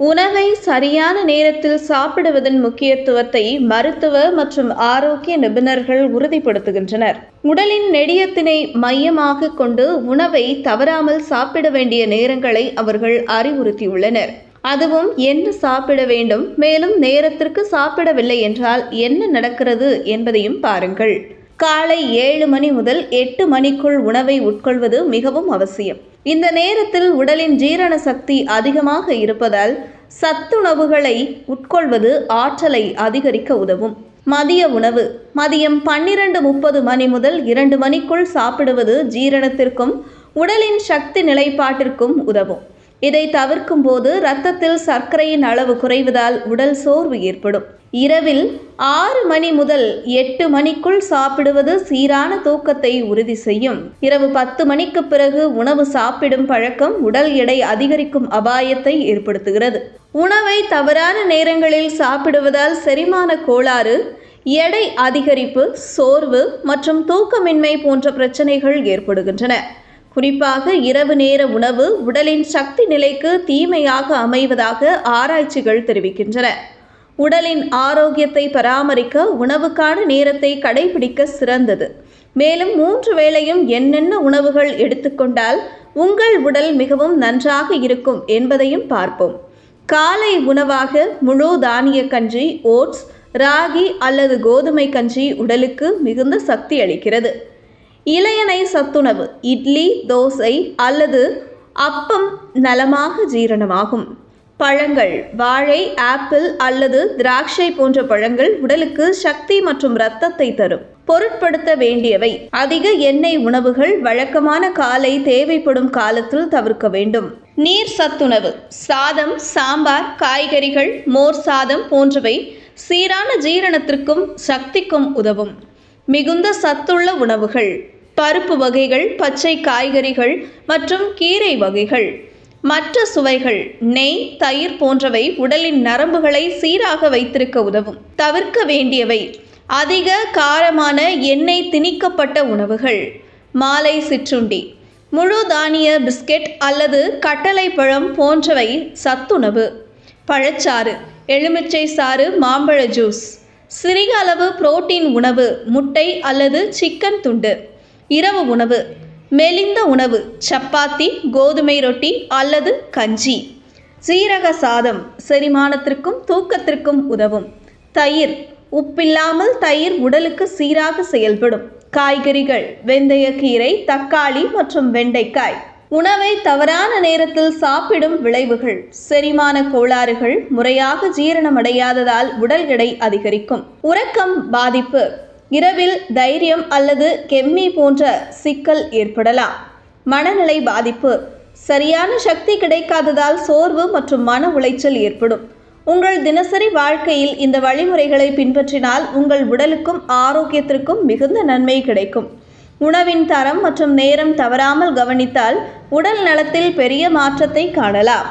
உணவை சரியான நேரத்தில் சாப்பிடுவதன் முக்கியத்துவத்தை மருத்துவ மற்றும் ஆரோக்கிய நிபுணர்கள் உறுதிப்படுத்துகின்றனர். உடலின் நெடியத்தினை மையமாக கொண்டு உணவை தவறாமல் சாப்பிட வேண்டிய நேரங்களை அவர்கள் அறிவுறுத்தியுள்ளனர். அதுவும் என்ன சாப்பிட வேண்டும் மேலும் நேரத்திற்கு சாப்பிடவில்லை என்றால் என்ன நடக்கிறது என்பதையும் பாருங்கள். காலை ஏழு மணி முதல் எட்டு மணிக்குள் உணவை உட்கொள்வது மிகவும் அவசியம். இந்த நேரத்தில் உடலின் ஜீரண சக்தி அதிகமாக இருப்பதால் சத்துணவுகளை உட்கொள்வது ஆற்றலை அதிகரிக்க உதவும். மதிய உணவு. மதியம் பன்னிரண்டு முப்பது மணி முதல் இரண்டு மணிக்குள் சாப்பிடுவது ஜீரணத்திற்கும் உடலின் சக்தி நிலைப்பாட்டிற்கும் உதவும். இதை தவிர்க்கும் போது இரத்தத்தில் சர்க்கரையின் அளவு குறைவதால் உடல் சோர்வு ஏற்படும். இரவில் ஆறு மணி முதல் எட்டு மணிக்குள் சாப்பிடுவது சீரான தூக்கத்தை உறுதி செய்யும். இரவு பத்து மணிக்கு பிறகு உணவு சாப்பிடும் பழக்கம் உடல் எடை அதிகரிக்கும் அபாயத்தை ஏற்படுத்துகிறது. உணவை தவறான நேரங்களில் சாப்பிடுவதால் செரிமான கோளாறு எடை அதிகரிப்பு சோர்வு மற்றும் தூக்கமின்மை போன்ற பிரச்சனைகள் ஏற்படுகின்றன. குறிப்பாக இரவு நேர உணவு உடலின் சக்தி நிலைக்கு தீமையாக அமைவதாக ஆராய்ச்சிகள் தெரிவிக்கின்றன. உடலின் ஆரோக்கியத்தை பராமரிக்க உணவுக்கான நேரத்தை கடைபிடிக்க சிறந்தது. மேலும் மூன்று வேளையும் என்னென்ன உணவுகள் எடுத்துக்கொண்டால் உங்கள் உடல் மிகவும் நன்றாக இருக்கும் என்பதையும் பார்ப்போம். காலை உணவாக முழு தானிய கஞ்சி ஓட்ஸ் ராகி அல்லது கோதுமை கஞ்சி உடலுக்கு மிகுந்த சக்தி அளிக்கிறது. இளையனை சத்துணவு இட்லி தோசை அல்லது அப்பம் நலமாக ஜீரணமாகும். பழங்கள் வாழை ஆப்பிள் அல்லது திராட்சை போன்ற பழங்கள் உடலுக்கு சக்தி மற்றும் இரத்தத்தை தரும். பொருட்படுத்த வேண்டியவை. அதிக எண்ணெய் உணவுகள் வழக்கமான காலை தேவைப்படும் காலத்தில் தவிர்க்க வேண்டும். நீர் சத்துணவு. சாதம் சாம்பார் காய்கறிகள் மோர் சாதம் போன்றவை சீரான ஜீரணத்திற்கும் சக்திக்கும் உதவும். மிகுந்த சத்துள்ள உணவுகள். பருப்பு வகைகள் பச்சை காய்கறிகள் மற்றும் கீரை வகைகள். மற்ற சுவைகள் நெய் தயிர் போன்றவை உடலின் நரம்புகளை சீராக வைத்திருக்க உதவும். தவிர்க்க வேண்டியவை அதிக காரமான எண்ணெய் திணிக்கப்பட்ட உணவுகள். மாலை சிற்றுண்டி முழு தானிய பிஸ்கெட் அல்லது கட்டளை பழம் போன்றவை சத்துணவு. பழச்சாறு எலுமிச்சை சாறு மாம்பழ ஜூஸ். சிறிய அளவு புரோட்டீன் உணவு முட்டை அல்லது சிக்கன் துண்டு. இரவு உணவு மெலிந்த உணவு சப்பாத்தி கோதுமை ரொட்டி அல்லது கஞ்சி. சீரக சாதம் செரிமானத்திற்கும் தூக்கத்திற்கும் உதவும். தயிர் உப்பில்லாமல் தயிர் உடலுக்கு சீராக செயல்படும். காய்கறிகள் வெந்தயக்கீரை தக்காளி மற்றும் வெண்டைக்காய். உணவை தவறான நேரத்தில் சாப்பிடும் விளைவுகள் செரிமான கோளாறுகள் முறையாக ஜீரணமடையாததால் உடல் எடை அதிகரிக்கும். உறக்கம் பாதிப்பு இரவில் தைரியம் அல்லது கெம்மி போன்ற சிக்கல் ஏற்படலாம். மனநிலை பாதிப்பு. சரியான சக்தி கிடைக்காததால் சோர்வு மற்றும் மன உளைச்சல் ஏற்படும். உங்கள் தினசரி வாழ்க்கையில் இந்த வழிமுறைகளை பின்பற்றினால் உங்கள் உடலுக்கும் ஆரோக்கியத்திற்கும் மிகுந்த நன்மை கிடைக்கும். உணவின் தரம் மற்றும் நேரம் தவறாமல் கவனித்தால் உடல் நலத்தில் பெரிய மாற்றத்தை காணலாம்.